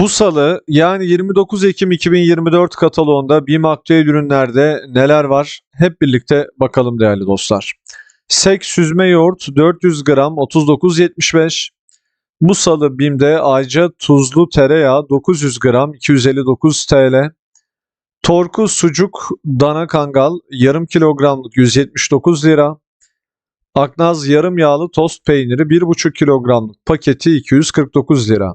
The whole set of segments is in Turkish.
Bu salı yani 29 Ekim 2024 kataloğunda BİM aktüel ürünlerde neler var hep birlikte bakalım değerli dostlar. Sek süzme yoğurt 400 gram 39.75. Bu salı BİM'de Ayca tuzlu tereyağı 900 gram 259 TL. Torku sucuk dana kangal yarım kilogramlık 179 lira. Aknaz yarım yağlı tost peyniri 1,5 kilogramlık paketi 249 lira.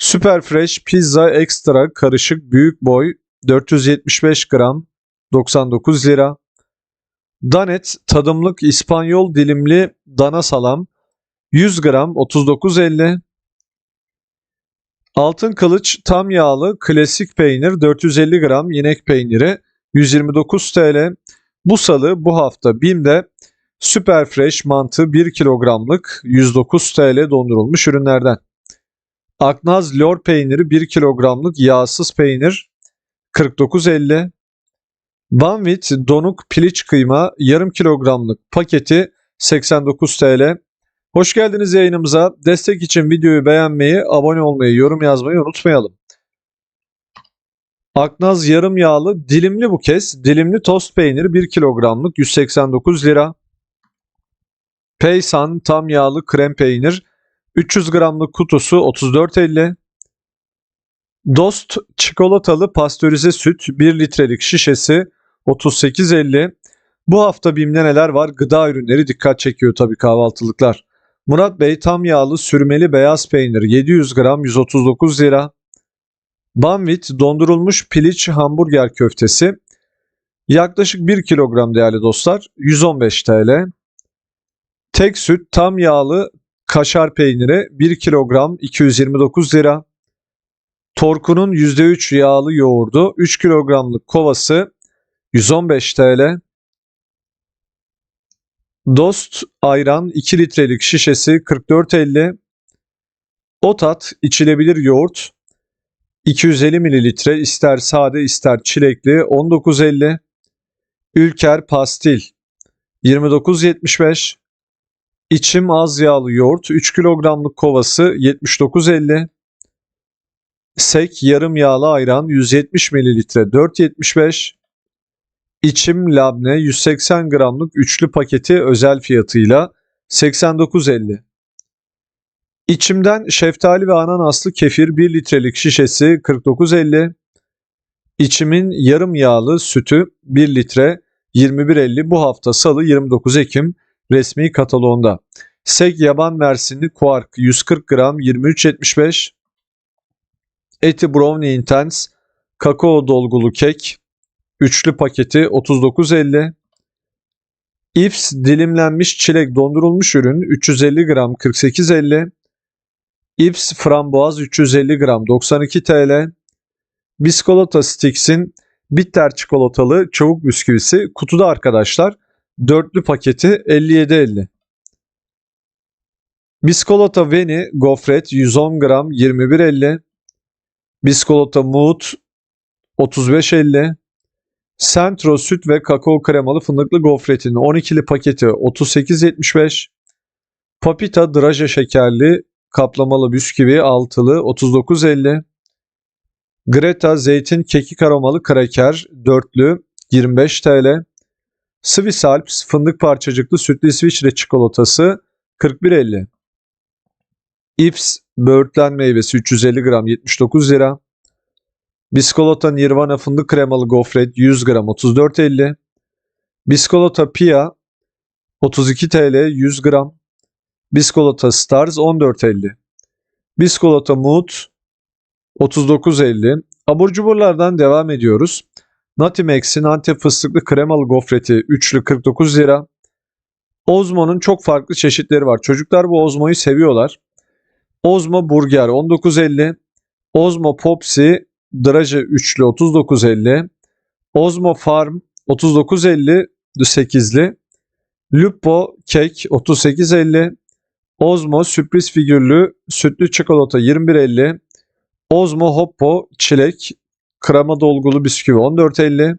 Super Fresh Pizza Extra karışık büyük boy 475 gram 99 lira. Danet tadımlık İspanyol dilimli dana salam 100 gram 39.50. Altın kılıç tam yağlı klasik peynir 450 gram inek peyniri 129 TL. Bu salı bu hafta BİM'de Super Fresh mantı 1 kilogramlık 109 TL dondurulmuş ürünlerden. Aknaz lor peyniri 1 kilogramlık yağsız peynir 49.50. Banvit donuk piliç kıyma yarım kilogramlık paketi 89 TL. Hoş geldiniz yayınımıza. Destek için videoyu beğenmeyi, abone olmayı, yorum yazmayı unutmayalım. Aknaz yarım yağlı dilimli bu kez. Dilimli tost peyniri 1 kilogramlık 189 lira. Peysan tam yağlı krem peynir 300 gramlık kutusu 34.50. Dost çikolatalı pastörize süt 1 litrelik şişesi 38.50. Bu hafta BİM'de neler var? Gıda ürünleri dikkat çekiyor tabii kahvaltılıklar. Murat Bey tam yağlı sürmeli beyaz peynir 700 gram 139 lira. Banvit dondurulmuş piliç hamburger köftesi yaklaşık 1 kilogram değerli dostlar 115 TL. Tek süt tam yağlı kaşar peyniri 1 kilogram 229 lira. Torku'nun %3 yağlı yoğurdu 3 kilogramlık kovası 115 TL. Dost ayran 2 litrelik şişesi 44.50. Otat içilebilir yoğurt 250 mililitre ister sade ister çilekli 19.50. Ülker pastil 29.75. İçim az yağlı yoğurt 3 kilogramlık kovası 79.50. Sek yarım yağlı ayran 170 mililitre 4.75. İçim labne 180 gramlık üçlü paketi özel fiyatıyla 89.50. İçimden şeftali ve ananaslı kefir 1 litrelik şişesi 49.50. İçimin yarım yağlı sütü 1 litre 21.50 bu hafta salı 29 Ekim resmi kataloğunda. Sek yaban mersinli kuark 140 gram 23.75. Eti brownie intense kakao dolgulu kek üçlü paketi 39.50. Ifs dilimlenmiş çilek dondurulmuş ürün 350 gram 48.50. Ifs frambuaz 350 gram 92 TL. Biskolata Sticks'in bitter çikolatalı çabuk bisküvisi kutuda arkadaşlar. Dörtlü paketi 57.50. Biskolata Veni gofret 110 gram 21.50. Biskolata Mood 35.50. Centro süt ve kakao kremalı fındıklı gofretin 12'li paketi 38.75. Papita draje şekerli kaplamalı bisküvi altılı 39.50. Greta zeytin kekik aromalı kraker dörtlü 25 TL. Swiss Alps fındık parçacıklı sütlü İsviçre çikolatası 41.50. Ips böğürtlen meyvesi 350 gram 79 lira. Biskolata Nirvana fındık kremalı gofret 100 gram 34.50. Biskolata Pia 32 TL 100 gram. Biskolata Stars 14.50. Biskolata Mood 39.50. Abur cuburlardan devam ediyoruz. Natimex'in Antep fıstıklı kremalı gofreti üçlü 49 lira. Ozmo'nun çok farklı çeşitleri var. Çocuklar bu Ozmo'yu seviyorlar. Ozmo Burger 19.50. Ozmo Popsi Draje üçlü 39.50. Ozmo Farm 39.50 8'li. Lupo Kek 38.50. Ozmo sürpriz figürlü sütlü çikolata 21.50. Ozmo Hoppo çilek krema dolgulu bisküvi 14.50.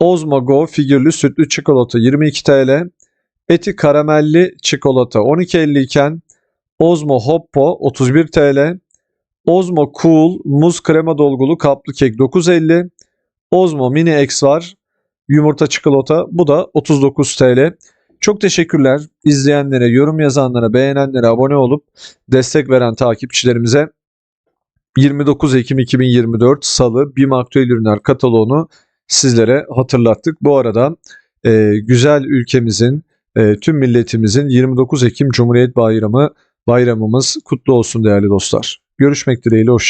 Ozmo Go figürlü sütlü çikolata 22 TL. Eti karamelli çikolata 12.50 iken Ozmo Hoppo 31 TL. Ozmo Cool muz krema dolgulu kaplı kek 9.50. Ozmo Mini X var. Yumurta çikolata bu da 39 TL. Çok teşekkürler izleyenlere, yorum yazanlara, beğenenlere, abone olup destek veren takipçilerimize. 29 Ekim 2024 Salı BİM Aktüel Ürünler kataloğunu sizlere hatırlattık. Bu arada e, güzel ülkemizin, e, tüm milletimizin 29 Ekim Cumhuriyet Bayramı bayramımız kutlu olsun değerli dostlar. Görüşmek dileğiyle hoşça